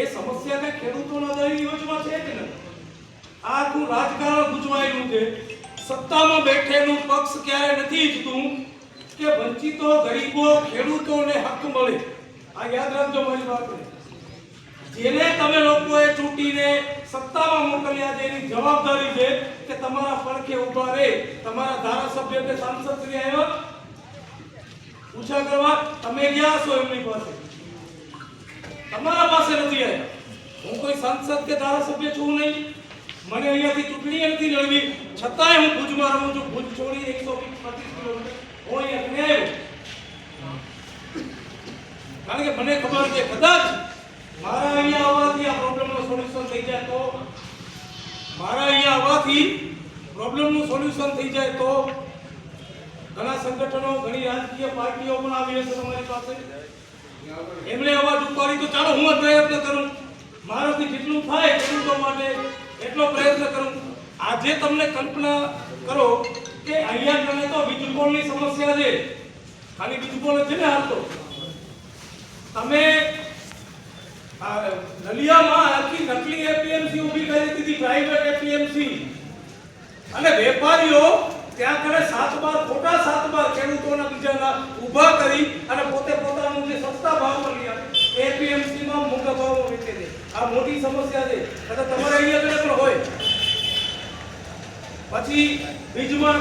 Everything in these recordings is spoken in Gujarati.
એ સમસ્યા કે ખેડૂતોના દરેક યોજમાં છે કે નહીં આખું રાજકારણ ગુજવાયેલું છે. સત્તામાં બેઠેલું પક્ષ ક્યારે નથી ઈચ્છતું કે વંચિતો, ગરીબો, ખેડૂતોને હક મળે. આ યાદ રાખજો મારી વાત જેને તમે લોકોએ ચૂંટીને સત્તામાં મોકલ્યા છે, એની જવાબદારી છે કે તમારા પડખે ઊભા રહે. તમારા ધારાસભ્ય કે સાંસદ શ્રી આવ્યો? પૂછા કરવા, તમે ગયા છો એમની પાસે? તમારા પાસે નથી આવ્યા હું કોઈ સાંસદ કે ધારાસભ્ય છું નહીં. મને અહીંયાથી ચૂંટણી નથી લડવી. છતાંય હું ભુજમાં રહું છું. ભુજ છોડી એકસો પચીસ કિલોમીટર હું અહીંયા આવ્યો કારણ કે મને ખબર છે કદાચ મારા અહીંયા આવવાથી આ પ્રોબ્લેમનું સોલ્યુશન થઈ જાય તો, મારા અહીંયા આવવાથી પ્રોબ્લેમનું સોલ્યુશન થઈ જાય તો ઘણા સંગઠનો, ઘણી રાજકીય પાર્ટીઓ પણ આવી હશે તમારી પાસે. એમણે અવાજ ઉપાડી તો ચાલો હું પ્રયત્ન કરું. મારાથી જેટલું થાય ખેડૂતો માટે એટલો પ્રયત્ન કરું. આજે તમને કલ્પના કરો કે અહીંયા તમે તો વીજળીની સમસ્યા છે. ખાલી વીજળી છે ને હાલ તમે નલિયામાં આખી નકલી એપીએમસી ઊભી કરી દીધી પ્રાઇવેટ એપીએમસી અને વેપારીઓ ત્યાં કરે સાત બાર, ખોટા સાત બાર ખેડૂતોના બીજાના ઊભા કરી અને પોતે પોતાનું જે સસ્તા ભાવ પર લઈ આવે એપીએમસી માં મોટા ભાવમાં વેચે છે આ મોટી સમસ્યા છે. કદાચ તમારે અહીંયા આગળ પણ હોય. પછી બીજમાં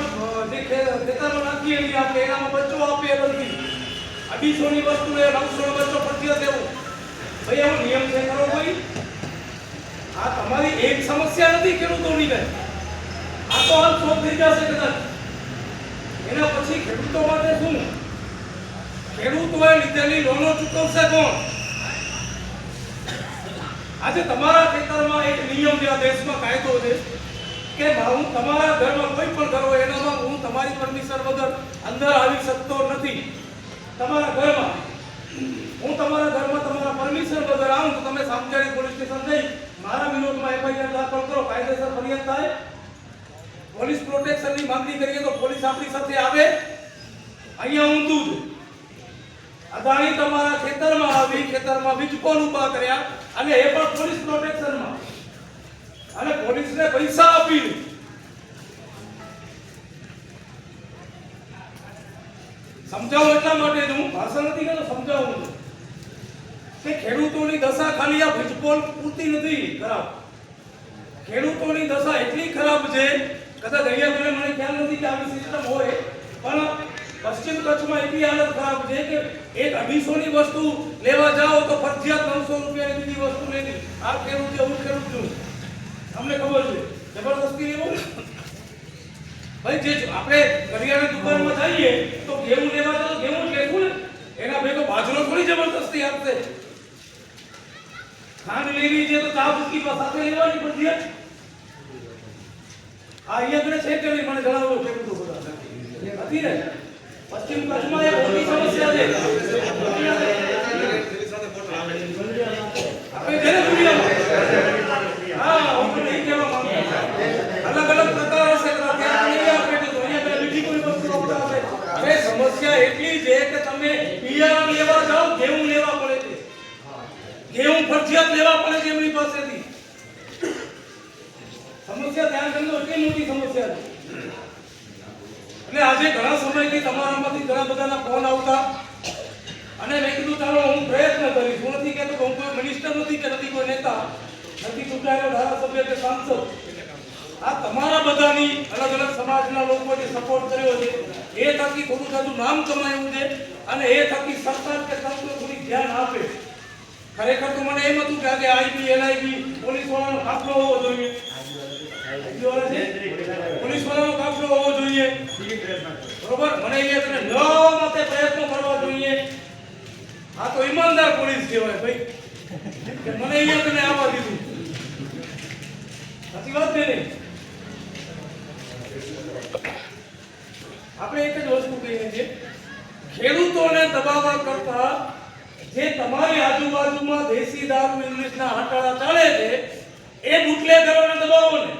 જે ખેતરો નાખીએ છીએ આપણે, એનામાં બચ્ચો આપીએ નથી અઢીસોની વસ્તુ એ નવસો બચ્ચો ફરજિયાત દેવું. ભાઈ એવો નિયમ છે ખરો કોઈ? આ તમારી એક સમસ્યા નથી ખેડૂતોની બેન. આ તો હાલ સોલ્વ થઈ જશે કદાચ. એના પછી ખેડૂતો માટે શું? ખેડૂતોએ લીધેલી લોનો ચૂકવશે કોણ? આજે તમારા ખેતરમાં એક નિયમ છે, આ દેશમાં કાયદો છે કે હું તમારા ઘરમાં કોઈ પણ હોય એનામાં હું તમારી પરમિશન વગર અંદર આવી શકતો નથી. તમારા ઘરમાં, હું તમારા ઘરમાં તમારા પરમિશન વગર આવું તો તમે સામચારી પોલીસ સ્ટેશન જઈ મારા વિરોધમાં એફઆઈઆર દાખલ કરો, કાયદેસર ફરિયાદ થાય. પોલીસ પ્રોટેક્શનની માંગણી કરીએ તો પોલીસ આપણી સાથે આવે. અહીંયા ઊંધું છે. અદાણી તમારા ખેતરમાં આવી, ખેતરમાં વીજકોલ ઊભા કર્યા અને એ પણ પોલીસ પ્રોટેક્શનમાં. અને પોલીસને પૈસા આપી સમજાવું એટલા માટે હું, ભાષણ નથી કરતો, સમજાવું કે ખેડૂતોની દશા ખાલી આ વીજપોલ પૂરતી નથી, ખરાબ. ખેડૂતોની દશા એટલી ખરાબ છે, કદાચ અહીંયા મને ખ્યાલ નથી કે આવી સિસ્ટમ હોય, પણ પશ્ચિમ કચ્છમાં એટલી હાલત ખરાબ છે કે એક અઢીસો ની વસ્તુ લેવા જાઓ તો ફરજિયાત નવસો રૂપિયાની બીજી વસ્તુ લેવી આ કેવું છે, હું ખેડૂત છું. તમને ખબર છે, જબરદસ્તી એવું ભાઈ, જે આપણે કરિયાણા દુકાનમાં જઈએ તો ઘેવું લેવા જાઓ તો ઘેવું જ લેવું ને. એના ભેગો બાજરો થોડી જબરદસ્તી આપશે. ખાંડ લેવી છે તો ચા ભૂકી સાથે લેવાની ફરજિયાત આ અહીંયા આગળ છે કે મને જણાવો, ખેડૂતો બધા. નથી ને? પશ્ચિમ કચ્છમાં એક છે. આપણે જેને દુનિયામાં સમસ્યા એટલી છે કે તમે લેવા જાઓ ઘેવું લેવા પડે છે. ઘેવું ફરજિયાત લેવા પડે છે એમની પાસેથી સમસ્યા ધ્યાન કરજો એટલી મોટી સમસ્યા છે એટલે આજે ઘણા સમયથી તમારામાંથી ઘણા બધાના ફોન આવતા અને મેં કીધું ચાલો હું પ્રયત્ન કરીશ હું નથી કહેતો કે હું કોઈ મિનિસ્ટર નથી કે નથી કોઈ નેતા નથી ચૂંટાયેલો સાંસદ. આ તમારા બધાની અલગ અલગ સમાજના લોકો જે સપોર્ટ કર્યો છે, એ થકી થોડું જાજુ નામ કમાયું છે અને એ થકી સરકાર કે તંત્ર થોડી ધ્યાન આપે. ખરેખર તો મને એમ હતું કે આજે આઈબી, એલઆઈબી પોલીસ વાળાનો કાફલો હોવો જોઈએ? પોલીસ વાળાનો કાફલો હોવો જોઈએ. બરોબર? મને અહીંયા તને ન મતે પ્રયત્નો કરવા જોઈએ. આ તો ઈમાનદાર પોલીસ કહેવાય ભાઈ. મને અહીંયા તને આવવા દીધું. સાચી વાત ને? આપણે એક જ વસ્તુ કહીએ છીએ. ખેડૂતોને દબાવવા કરતા જે તમારી આજુબાજુમાં દેશી દારૂ ઇંગ્લિશના હટાળા ચાલે છે, એ બુટલેગરોને દબાવો ને.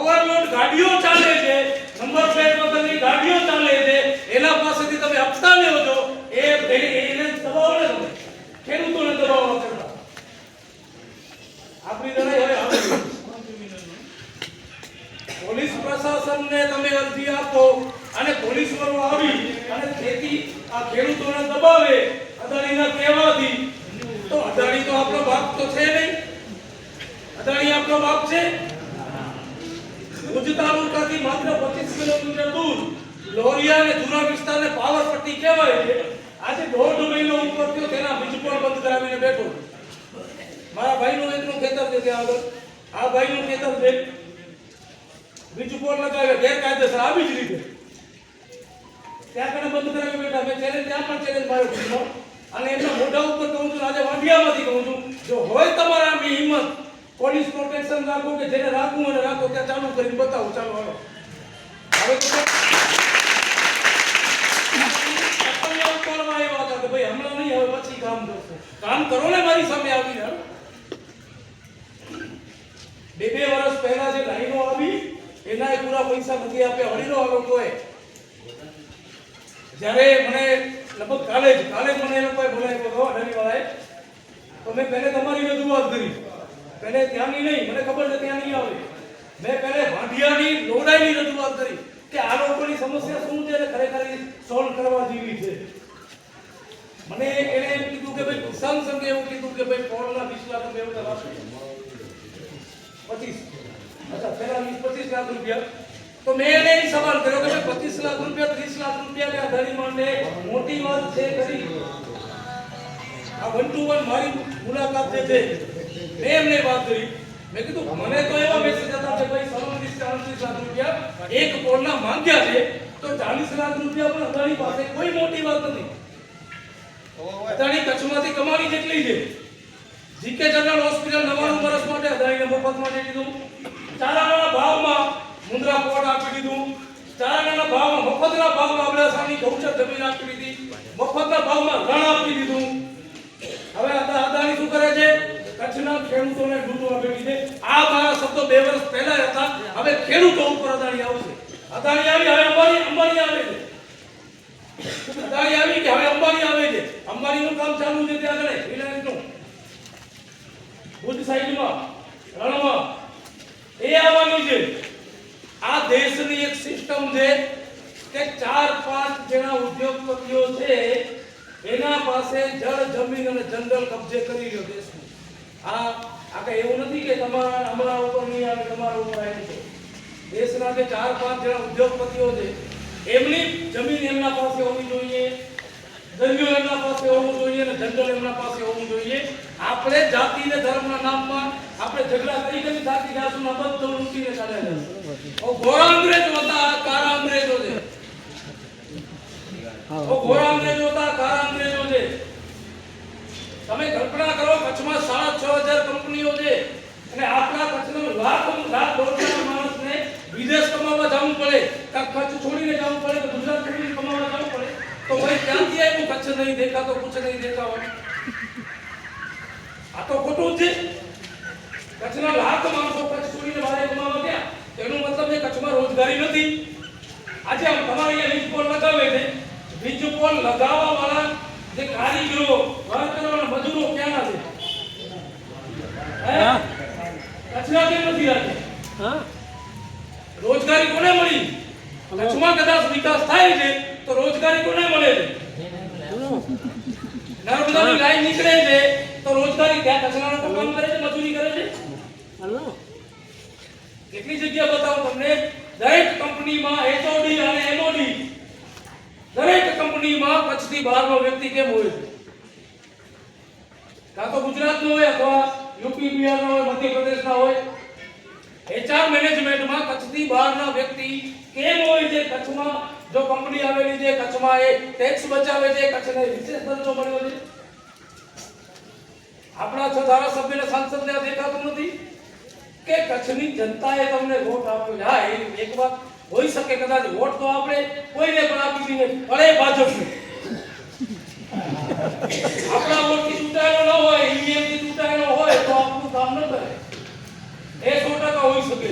ઓવરલોડ ગાડીઓ ચાલે છે નંબર પ્લેટ વગરની ગાડીઓ ચાલે છે, એના પાસેથી તમે હપ્તા લેવો છો દબાવવાનો તો આપણો બાપ તો છે નહીં. અદાણી આપણો બાપ છે? માત્ર પચીસ કિલોમીટર દૂર લોરિયા અને જુના વિસ્તારને પાવર પટ્ટી કહેવાય છે. આજે દોઢ મહિનો ઉપર થયો, તેના પણ બંધ કરાવીને બેઠો. મારા ભાઈનું એટલું ખેતર છે ત્યાં આગળ. આ ભાઈનું ખેતર છે. બીજું બોર્ડ લગાવે? ગેરકાયદેસર, આવી જ રીતે. ત્યાં કને બંધ કરાવી બેઠા? મેં ચેલેન્જ ત્યાં પણ ચેલેન્જ માર્યો ખુદનો. અને એમના મોઢા ઉપર કહું છું, આજે વાંઢિયામાંથી કહું છું, જો હોય તમારા આમની હિંમત પોલીસ પ્રોટેક્શન રાખો કે જેને રાખવું અને રાખો, ત્યાં ચાલુ કરીને બતાવો. ચાલો, હાલો. હવે કરવા આવ્યા હતા કે ભાઈ હમણાં નહીં, હવે પછી કામ કરશે. કામ કરો ને મારી સામે આવીને. બે બે વર્ષ પહેલા જે લાઈનો આવી એનાય પૂરા પૈસા નથી આપ્યા. હરીનો આ લોકોએ. જ્યારે મને લગભગ કાલે જ, કાલે મને એ લોકોએ બોલાવ્યો હતો અઢારીવાળાએ તો મેં પહેલે તમારી રજૂઆત કરી. પહેલે ત્યાંની નહીં, મને ખબર છે ત્યાં નહીં આવે. મેં પહેલે વાંઢિયાની, લોડાઈની રજૂઆત કરી કે આ લોકોની સમસ્યા શું છે અને ખરેખર સોલ્વ કરવા જેવી છે. મને એને એમ કીધું કે ભાઈ કિસાન સંઘે એવું કીધું કે ભાઈ, પોળના વીસ લાખ રૂપિયા એવું આપશે પચીસ. અચ્છા પેલા વીસ, પચીસ લાખ રૂપિયા. તો મેં એને એ સવાલ કર્યો કે ભાઈ, પચીસ લાખ રૂપિયા, ત્રીસ લાખ રૂપિયા કે આ ધણીમાંને મોટી વાત છે ખરી? આ વન ટુ વન મારી મુલાકાત જે છે મેં એમને વાત કરી. મેં કીધું, મને તો એવા મેસેજ હતા કે ભાઈ સત્રીસ ચાલીસ લાખ રૂપિયા એક પોળના માંગ્યા છે, તો ચાલીસ લાખ રૂપિયા પણ અદાણી પાસે કોઈ મોટી વાત નથી. અદાણી કચ્છમાંથી કમાણી જેટલી છે જીકે જનરલ હોસ્પિટલ નવાણું વર્ષ માટે અદાણીને મફતમાં દઈ દીધું ચારાના ભાવમાં મુંદ્રા પોર્ટ આપી દીધું. ચારાના ભાવમાં, મફતના ભાવમાં અબડાસાની ગૌચર જમીન આપી દીધી. મફતના ભાવમાં રણ આપી દીધું. હવે અદા, અદાણી શું કરે છે? કચ્છના ખેડૂતોને લૂંટવા આપી છે આ મારા શબ્દો બે વર્ષ પહેલા હતા. હવે ખેડૂતો ઉપર અદાણી આવશે. અદાણી આવી, હવે અંબાણી અંબાણી આવે છે અદાણી આવી કે હવે અંબાણી આવે છે છે ત્યાં આગળ. રિલાયન્સનું ભુજ સાઈડમાં રણમાં. એ આવવાનું છે. આ દેશની એક સિસ્ટમ છે કે ચાર પાંચ જેના ઉદ્યોગપતિઓ છે, એના પાસે જળ, જમીન અને જંગલ કબજે કરી લ્યો દેશ આ આ કઈ એવું નથી કે તમારા અમારા ઉપર નહીં આવે, તમારા ઉપર આવે છે. દેશના જે ચાર પાંચ જેના ઉદ્યોગપતિઓ છે, એમની જમીન એમના પાસે હોવી જોઈએ. દરિયો એમના પાસે હોવું જોઈએ અને જંગલ એમના પાસે હોવું જોઈએ. આપણે જાતિ અને ધર્મના નામમાં આપણે ઝઘડા કરી કરી થાકી જાશું ને બધો લૂંટીને ચાલ્યા જશું ઓ ગોરા હતા કારા અંગ્રેજો છે. ઓ ગોરા અંગ્રેજો હતા કારા અંગ્રેજો છે. તમે કલ્પના કરો કચ્છમાં સાડા છ હજાર કંપનીઓ છે. અને આપણા કચ્છનો લાખ લાખ દોઢ માણસને વિદેશ કમાવા જવું પડે કાં કચ્છ છોડીને જવું પડે તો ગુજરાત છોડીને કમાવા જવું પડે તો ભાઈ ક્યાંથી આવ્યું દેખા તો કુછ નહીં દેખા હોય. આ તો ખોટું છે. કચ્છના લાખ માણસો કચ્છ છોડીને બહાર કમાવા ગયા. એનો મતલબ એ કચ્છમાં રોજગારી નથી. આજે તમારે અહીંયા વીજ પોલ લગાવે છે. વીજ પોલ લગાવવા વાળા જે કારીગરો વર્કરો મજૂરો ક્યાંના છે? કચ્છના કેમ નથી હા. રોજગારી કોને મળી? કચ્છમાં કદાચ વિકાસ થાય છે તો રોજગારી કોને મળે? છે નર્મદાની લાઈન નીકળે છે. તો રોજગારી ત્યાં કચરાના કામ કરે છે મજૂરી કરે છે? કેટલી જગ્યા બતાવું તમને? દરેક કંપનીમાં એચઓડી અને એમઓડી દરેક કંપનીમાં કચ્છથી બહારનો વ્યક્તિ કેમ હોય છે? કાં તો ગુજરાતનો હોય અથવા યુપી બિહારનો હોય મધ્યપ્રદેશના હોય? એચઆર મેનેજમેન્ટમાં કચ્છથી બહારના વ્યક્તિ કેમ હોય છે? કચ્છમાં જો કંપની આવેલી છે કચ્છમાં, એ ટેક્સ બચાવે છે, કચ્છને વિશેષ દરજ્જો મળ્યો છે. આપણા છ ધારાસભ્યને સાંસદને દેખાતું નથી કે કચ્છની જનતાએ તમને વોટ આપ્યો હા, એ એક વાત હોઈ શકે કદાચ વોટ તો આપણે કોઈને પણ આપી દઈએ ભલે ભાજપને. આપણા વોટથી ચૂંટાયેલો ન હોય ઈવીએમથી ચૂંટાયેલો હોય તો આપણું કામ ન કરે એ સો ટકા હોઈ શકે છે.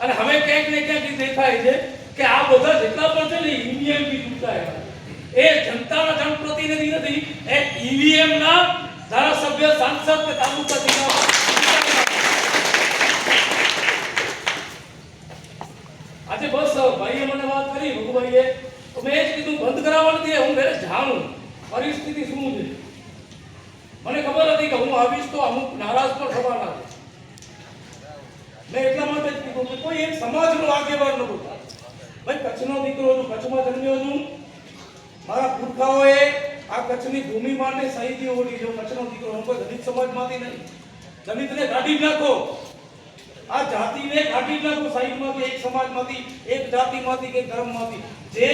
અને હવે ક્યાંક ને ક્યાંક ઈ દેખાય છે કે આ બધા જેટલા પણ છે ને ઈવીએમથી ચૂંટાયેલા એ જનતાના જનપ્રતિનિધિ નથી એ ઈવીએમ ના ધારાસભ્ય સાંસદ કે તાલુકા જિલ્લા આજે બસ ભાઈએ મને વાત કરી, ભગુભાઈએ. તો મેં જ કીધું, બંધ કરાવવા નથી હું ઘરે જાણું. પરિસ્થિતિ શું છે? મને ખબર હતી કે હું આવીશ તો અમુક નારાજ પણ થવાના છે. મેં એટલા માટે જ કીધું કે કોઈ એક સમાજનો આગેવાન નહોતો ભાઈ, કચ્છનો દીકરો છું કચ્છમાં જન્મ્યો છું મારા પુરખાઓએ આ કચ્છની ભૂમિ માટે શહીદી ઓળી જો કચ્છનો દીકરો હું કોઈ દલિત સમાજમાંથી નહીં. દલિતને કાઢી નાખો. આ જાતિને કાઢી નાખો સાઈડમાંથી, એક સમાજમાંથી, એક જાતિમાંથી કે ધર્મમાંથી. જે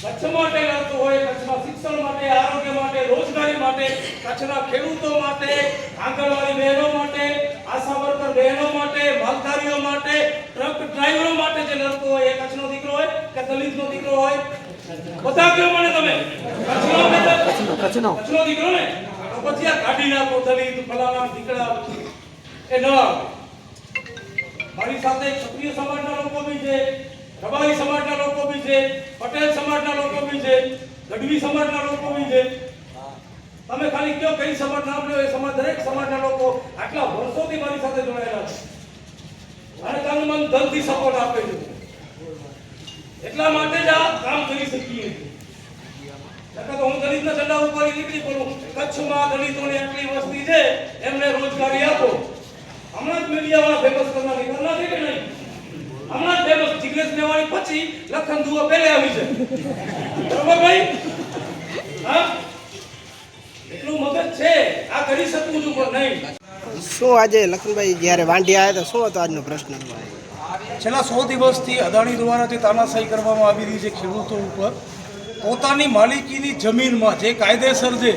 કચ્છ માટે લડતો હોય, કચ્છમાં શિક્ષણ માટે, આરોગ્ય માટે, રોજગારી માટે, કચ્છના ખેડૂતો માટે, આંગણવાડી બહેનો માટે, આશા વર્કર બહેનો માટે, માલધારીઓ માટે, ટ્રક ડ્રાઈવરો માટે જે લડતો હોય, એ કચ્છનો દીકરો હોય કે દલિતનો દીકરો હોય? બધા કયો મને તમે? કચરો કે કચરો કચરો. દીકરો ને. પછી આ કાઢી નાખો દલિત ફલાણા દીકરા એ ન મારી સાથે ક્ષત્રિય સમાજના લોકો બી છે રબારી સમાજના લોકો બી છે પટેલ સમાજના લોકો બી છે ગઢવી સમાજના લોકો બી છે. તમે ખાલી કયો કઈ સમાજ નામ લ્યો એ સમાજ દરેક સમાજના લોકો આટલા વર્ષોથી મારી સાથે જોડાયેલા છે. અને તન મન ધનથી સપોર્ટ આપે છે. એટલા માટે જ આ કામ કરી શકીએ નકર તો હું દલિતના ઉપર નીકળી પડું. કચ્છમાં દલિતોની આટલી વસ્તી છે, એમને રોજગારી આપો. હમણાં જ મીડિયાવાળા ફેમસ કરનારી કરનાર છે કે નહીં. હમણાં પછી લખન પહેલે આવી છે. બરોબર હા? એટલું મગજ છે, આ કરી શકું છું પણ નહીં. શું આજે લખનભાઈ જ્યારે વાંઢી આવ્યા હતા, શું હતો આજનો પ્રશ્ન? છેલ્લા સો દિવસથી અદાણી દ્વારા જે તાનાશાહી કરવામાં આવી રહી છે ખેડૂતો ઉપર, પોતાની માલિકીની જમીનમાં જે કાયદેસર છે,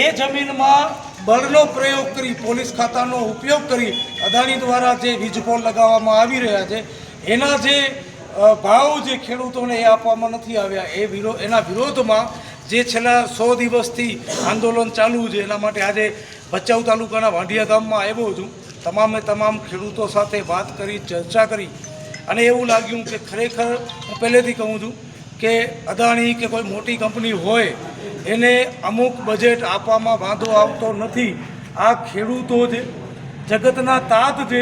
એ જમીનમાં બળનો પ્રયોગ કરી, પોલીસ ખાતાનો ઉપયોગ કરી અદાણી દ્વારા જે વીજપોલ લગાવવામાં આવી રહ્યા છે, એના જે ભાવ જે ખેડૂતોને એ આપવામાં નથી આવ્યા, એ વિરો, એના વિરોધમાં જે છેલ્લા સો દિવસથી આંદોલન ચાલુ છે, એના માટે આજે ભચાઉ તાલુકાના વાંઢિયા ગામમાં આવ્યો છું. તમામે તમામ ખેડૂતો સાથે વાત કરી, ચર્ચા કરી અને એવું લાગ્યું કે ખરેખર હું પહેલેથી કહું છું કે અદાણી કે કોઈ મોટી કંપની હોય એને અમુક બજેટ આપવામાં વાંધો આવતો નથી. આ ખેડૂતો છે જગતના તાત છે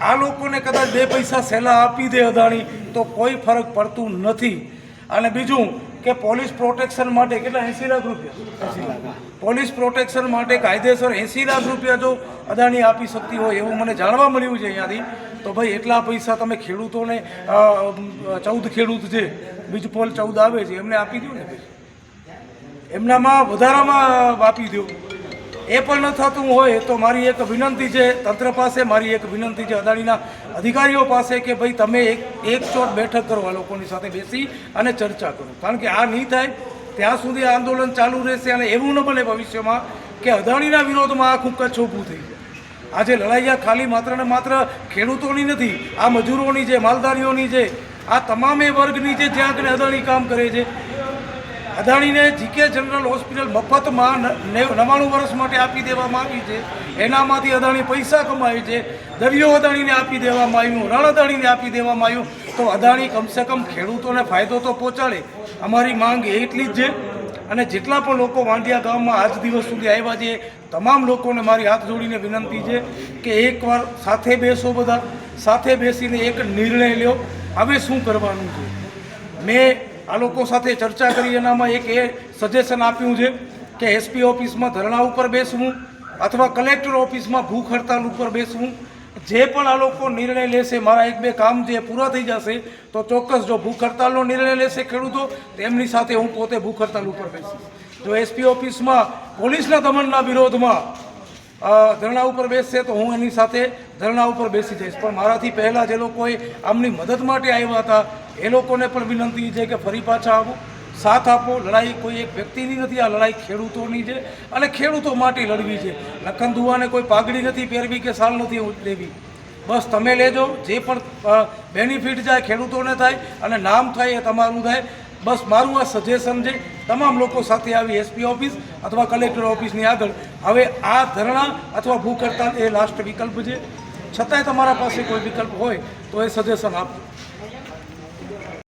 આ લોકોને કદાચ બે પૈસા સહેલા આપી દે અદાણી તો કોઈ ફરક પડતું નથી. અને બીજું કે પોલીસ પ્રોટેક્શન માટે કેટલા? એંસી લાખ રૂપિયા. પોલીસ પ્રોટેક્શન માટે કાયદેસર એંસી લાખ રૂપિયા જો અદાણી આપી શકતી હોય એવું મને જાણવા મળ્યું છે અહીંયાથી. તો ભાઈ, એટલા પૈસા તમે ખેડૂતોને ચૌદ ખેડૂત છે બીજ પોલ ચૌદ આવે છે, એમને આપી દો ને એમનામાં વધારામાં આપી દો એ પણ ન થતું હોય તો મારી એક વિનંતી છે, તંત્ર પાસે મારી એક વિનંતી છે, અદાણીના અધિકારીઓ પાસે કે ભાઈ તમે એક એક શોટ બેઠક કરો આ લોકોની સાથે બેસી અને ચર્ચા કરો. કારણ કે આ નહીં થાય, ત્યાં સુધી આંદોલન ચાલુ રહેશે અને એવું ન બને ભવિષ્યમાં કે અદાણીના વિરોધમાં આખું કચ્છ ઊભું થઈ જાય. આજે લડાઈયા ખાલી માત્ર ને માત્ર ખેડૂતોની નથી, આ મજૂરોની છે માલધારીઓની છે આ તમામે વર્ગની છે જ્યાં આગળ અદાણી કામ કરે છે અદાણીને જીકે જનરલ હોસ્પિટલ મફતમાં નવ્વાણું વર્ષ માટે આપી દેવામાં આવી છે. એનામાંથી અદાણી પૈસા કમાય છે. દરિયો અદાણીને આપી દેવામાં આવ્યું, રણ અદાણીને આપી દેવામાં આવ્યું. તો અદાણી કમસે કમ ખેડૂતોને ફાયદો તો પહોંચાડે. અમારી માંગ એટલી જ છે. અને જેટલા પણ લોકો વાંડિયા ગામમાં આજ દિવસ સુધી આવ્યા છે, તમામ લોકોને મારી હાથ જોડીને વિનંતી છે કે એકવાર સાથે બેસો બધા, સાથે બેસીને એક નિર્ણય લ્યો. હવે શું કરવાનું છે? મેં આ લોકો સાથે ચર્ચા કરી, એનામાં એક એ સજેશન આપ્યું છે કે એસપી ઓફિસમાં ધરણા ઉપર બેસવું અથવા કલેક્ટર ઓફિસમાં ભૂખ હડતાલ ઉપર બેસવું. જે પણ આ લોકો નિર્ણય લેશે, મારા એક બે કામ જે પૂરા થઈ જશે, તો ચોક્કસ જો ભૂખ હડતાલનો નિર્ણય લેશે ખેડૂતો તો એમની સાથે હું પોતે ભૂખ હડતાલ ઉપર બેસીશ. જો એસપી ઓફિસમાં પોલીસના દમનના વિરોધમાં ધરણા ઉપર બેસશે, તો હું એની સાથે ધરણા ઉપર બેસી જઈશ. પણ મારાથી પહેલાં જે લોકોએ આમની મદદ માટે આવ્યા હતા એ લોકોને પણ વિનંતી છે કે ફરી પાછા આવો. સાથ આપો, લડાઈ કોઈ એક વ્યક્તિની નથી, આ લડાઈ ખેડૂતોની છે અને ખેડૂતો માટે લડવી છે. લખન ધુવાને કોઈ પાઘડી નથી પહેરવી કે સાલ નથી લેવી બસ તમે લેજો, જે પણ બેનિફિટ જાય, ખેડૂતોને થાય અને નામ થાય એ તમારું થાય. બસ મારું આ સજેશન છે, તમામ લોકો સાથે આવી એસપી ઓફિસ અથવા કલેક્ટર ઓફિસની આગળ. હવે આ ધરણા અથવા ભૂખ હડતાલ એ લાસ્ટ વિકલ્પ છે. છતાંય તમારા પાસે કોઈ વિકલ્પ હોય તો એ સજેશન આપો.